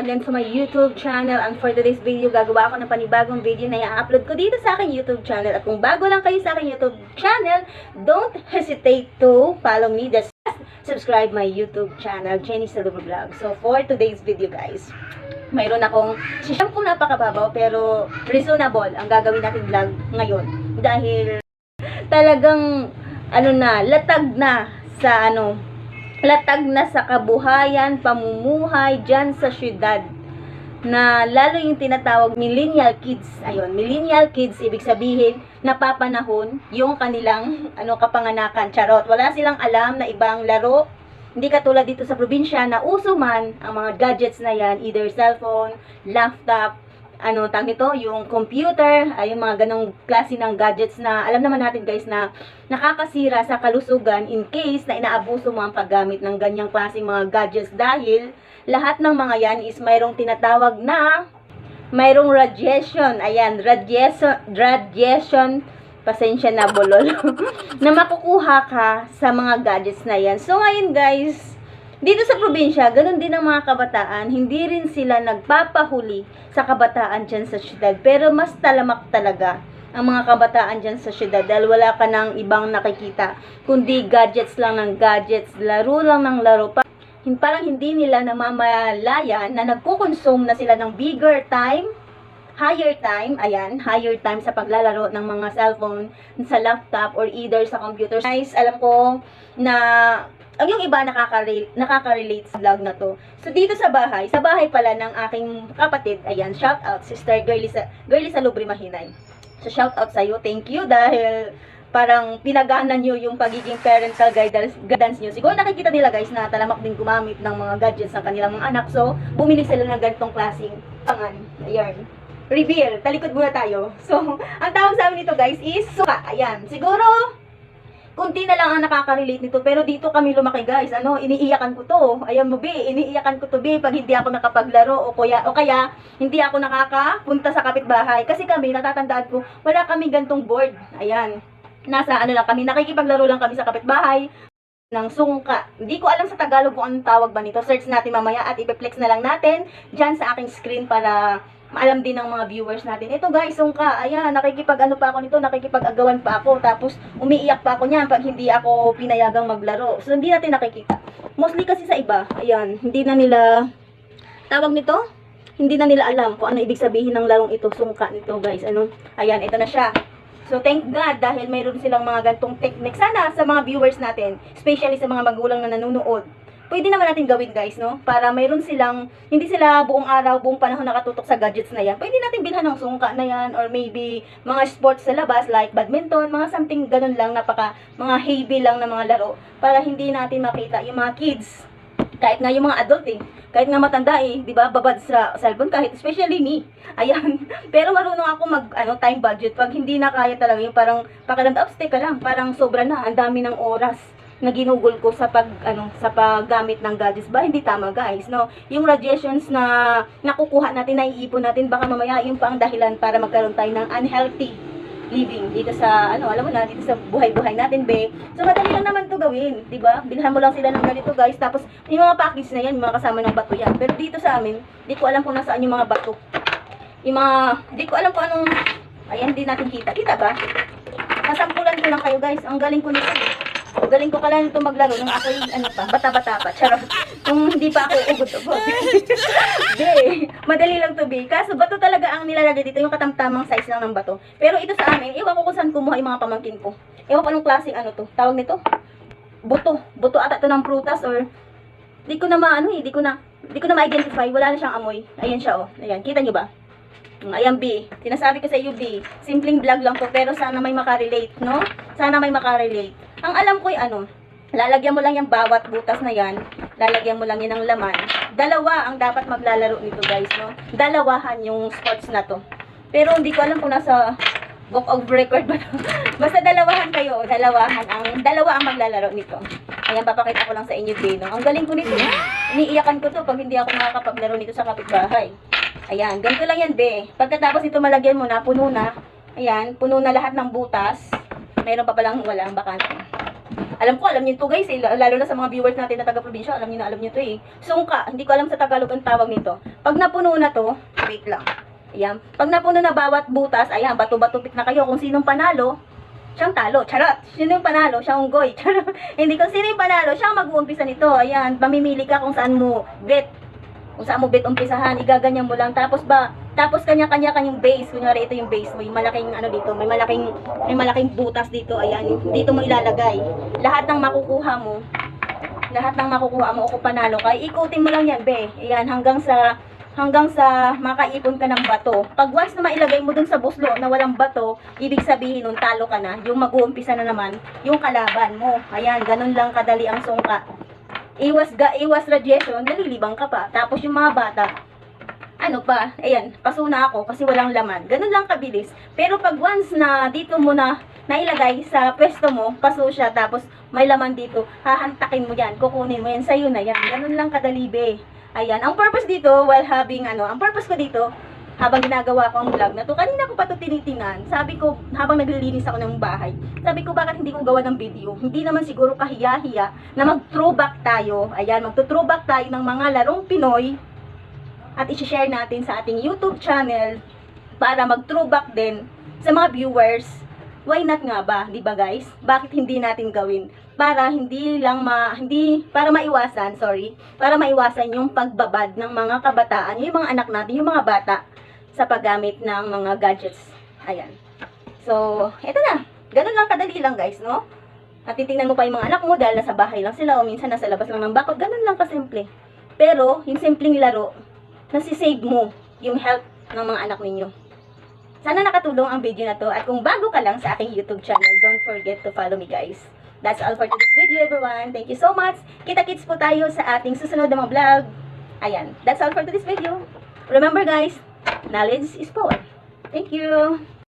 again to my YouTube channel and for today's video, gagawa ako ng panibagong video na i-upload ko dito sa aking YouTube channel. At kung bago lang kayo sa aking YouTube channel, don't hesitate to follow me. Just subscribe my YouTube channel, Jenny Salubo Vlog. So for today's video guys, mayroon akong kung napakababaw pero reasonable ang gagawin natin vlog ngayon. Dahil talagang ano na, latag na sa ano, latag na sa kabuhayan, pamumuhay dyan sa syudad na lalo yung tinatawag millennial kids. Ayun, millennial kids, ibig sabihin, napapanahon yung kanilang ano kapanganakan. Charot. Wala silang alam na ibang laro. Hindi katulad dito sa probinsya na uso man ang mga gadgets na yan, either cellphone, laptop, ano tag nito, yung computer, ay yung mga ganong klase ng gadgets na alam naman natin guys na nakakasira sa kalusugan in case na inaabuso mo ang paggamit ng ganyang klaseng mga gadgets dahil lahat ng mga yan is mayroong tinatawag na mayroong radiation. Ayan, radiation, radiation pasensya na bolol na makukuha ka sa mga gadgets na yan. So ngayon guys, dito sa probinsya, ganun din ang mga kabataan, hindi rin sila nagpapahuli sa kabataan dyan sa syudad. Pero mas talamak talaga ang mga kabataan dyan sa syudad dahil wala ka ng ibang nakikita, kundi gadgets lang ng gadgets, laro lang ng laro. Parang hindi nila namamalaya na nagkukonsume na sila ng bigger time, higher time, ayan, higher time sa paglalaro ng mga cellphone, sa laptop, or either sa computer. Guys, alam ko na ang yung iba nakaka-relate, nakaka-relate sa vlog na to. So, dito sa bahay, sa bahay pala ng aking kapatid, ayan, shout out, sister Girly sa, Girly sa Lubri Mahinay. So, shout out sa'yo, thank you, dahil parang pinagana nyo yung pagiging parental guidance, guidance nyo. Siguro nakikita nila guys na talamak din gumamit ng mga gadgets ng kanilang mga anak. So, bumili sila ng ganitong klaseng pangan. Ayan. Reveal. Talikod muna tayo. So, ang tawag sa amin nito guys is suka. Ayan. Siguro, kunti na lang ang nakaka-relate nito. Pero dito kami lumaki guys. Ano, iniiyakan ko to. Ayan mo, B. Iniiyakan ko to, B. Pag hindi ako nakapaglaro o kaya, o kaya hindi ako nakakapunta sa kapitbahay. Kasi kami, natatandaan ko, wala kami gantong board. Ayan. Nasa ano lang kami, nakikipaglaro lang kami sa kapitbahay ng sungka. Hindi ko alam sa Tagalog kung anong tawag ba nito. Search natin mamaya at ipiplex na lang natin dyan sa aking screen para maalam din ng mga viewers natin. Ito guys, sungka. Ayan, nakikipag ano pa ako nito, nakikipag-agawan pa ako. Tapos umiiyak pa ako niyan pag hindi ako pinayagang maglaro. So hindi natin nakikita. Mostly kasi sa iba, ayan, hindi na nila tawag nito, hindi na nila alam kung ano ibig sabihin ng larong ito, sungka nito guys. Ano? Ayan, ito na siya. So thank God dahil mayroon silang mga gantong technique. Sana sa mga viewers natin, especially sa mga magulang na nanonood, pwede naman natin gawin guys, no? Para mayroon silang, hindi sila buong araw, buong panahon nakatutok sa gadgets na yan. Pwede natin bilhan ng sungka na yan or maybe mga sports sa labas like badminton, mga something ganun lang, napaka, mga heavy lang na mga laro para hindi natin makita yung mga kids kahit nga yung mga adult eh, kahit nga matanda eh, 'di ba? Babad sa cellphone kahit especially me. Ayan. Pero marunong ako mag ano time budget pag hindi na kaya talaga yung parang pakiramdam ups ka lang, parang sobra na, ang dami ng oras na ginugol ko sa pag ano sa paggamit ng gadgets ba? Hindi tama guys no? Yung radiations na nakukuha natin naiipon natin baka mamaya yung pa ang dahilan para magkaroon tayo ng unhealthy living dito sa ano alam mo na dito sa buhay-buhay natin be. So madali lang naman to gawin di ba? Bilhan mo lang sila ng ganito guys. Tapos yung mga package na yan mga kasama ng bato yan. Pero dito sa amin di ko alam kung nasaan yung mga bato. Yung mga di ko alam kung anong ayan di natin kita. Kita ba? Kasampulan ko lang kayo guys. Ang galing ko nito galing ko kala nito maglaro nung ako yung ano pa bata-bata pa charot kung hindi pa ako ugod-ugod Be, madali lang to be. Kaso bato talaga ang nilalagay dito, yung katamtamang size lang ng bato. Pero ito sa amin, iwan ko kung saan kumuha yung mga pamangkin ko. Ewan ko anong klaseng ano to. Tawag nito? Buto. Buto ata to ng prutas or di ko na maano eh, di ko na di ko na ma-identify. Wala na siyang amoy. Ayan siya oh. Ayan, kita nyo ba? Mm, Ayan B. Sinasabi ko sa iyo B. Simpleng vlog lang to pero sana may makarelate, no? Sana may makarelate. Ang alam ko ay ano, lalagyan mo lang yung bawat butas na yan, lalagyan mo lang yan ng laman. Dalawa ang dapat maglalaro nito guys, no? Dalawahan yung sports na to. Pero hindi ko alam kung nasa book of record ba. Basta dalawahan kayo, dalawahan ang dalawa ang maglalaro nito. Ayan, papakita ko lang sa inyo din? Ang galing ko nito. Iniiyakan ko to pag hindi ako nakakapaglaro nito sa kapitbahay. Ayan, ganito lang yan, be. Pagkatapos ito malagyan mo na, puno na. Ayan, puno na lahat ng butas. Mayroon pa palang walang bakante. Alam ko, alam niyo to guys, eh, lalo na sa mga viewers natin na taga-probinsya, alam niyo na alam niyo to eh. Sungka, hindi ko alam sa Tagalog ang tawag nito. Pag napuno na to, wait lang. Ayan. Pag napuno na bawat butas, ayan, bato-bato pick na kayo kung sinong panalo, siyang talo. Charot! Sino yung panalo? Siya ang goy. Charot. Hindi kung sino yung panalo, siya mag-uumpisa nito. Ayan, mamimili ka kung saan mo bet. Kung saan mo bet umpisahan, igaganyan mo lang. Tapos ba, tapos kanya-kanya kanyang base. Kunyari, ito yung base mo. Yung malaking ano dito, may malaking, may malaking butas dito. Ayan, dito mo ilalagay. Lahat ng makukuha mo, lahat ng makukuha mo o kung panalo ka, ikutin mo lang yan, be. Ayan, hanggang sa hanggang sa makaipon ka ng bato. Pag once na mailagay mo dun sa buslo na walang bato, ibig sabihin nun talo ka na. Yung mag-uumpisa na naman, yung kalaban mo. Ayan, ganun lang kadali ang sungka. Iwas ga, iwas radiation, nalilibang ka pa. Tapos yung mga bata, ano pa, ayan, pasuna ako kasi walang laman. Ganun lang kabilis. Pero pag once na dito mo na nailagay sa pwesto mo, paso siya, tapos may laman dito, hahantakin mo yan, kukunin mo yan, sa'yo na yan. Ganun lang kadali, be. Ayan, ang purpose dito, while having, ano, ang purpose ko dito, habang ginagawa ko ang vlog na to, kanina ko pa to tinitingnan, sabi ko, habang naglilinis ako ng bahay, sabi ko, bakit hindi ko gawa ng video? Hindi naman siguro kahiya-hiya na mag-throwback tayo, ayan, mag-throwback tayo ng mga larong Pinoy, at i-share natin sa ating YouTube channel para mag-throwback din sa mga viewers. Why not nga ba, 'di ba guys? Bakit hindi natin gawin para hindi lang ma hindi para maiwasan, sorry, para maiwasan yung pagbabad ng mga kabataan, yung mga anak natin, yung mga bata sa paggamit ng mga gadgets. Ayan. So, eto na. Ganun lang kadali lang guys, no? At titingnan mo pa yung mga anak mo dahil nasa bahay lang sila o minsan nasa labas lang ng bakod. Ganun lang kasimple. Pero, yung simpleng laro, nasisave mo yung health ng mga anak ninyo. Sana nakatulong ang video na to at kung bago ka lang sa aking YouTube channel, don't forget to follow me guys. That's all for today's video everyone. Thank you so much. Kita-kits po tayo sa ating susunod na mga vlog. Ayan, that's all for today's video. Remember guys, knowledge is power. Thank you.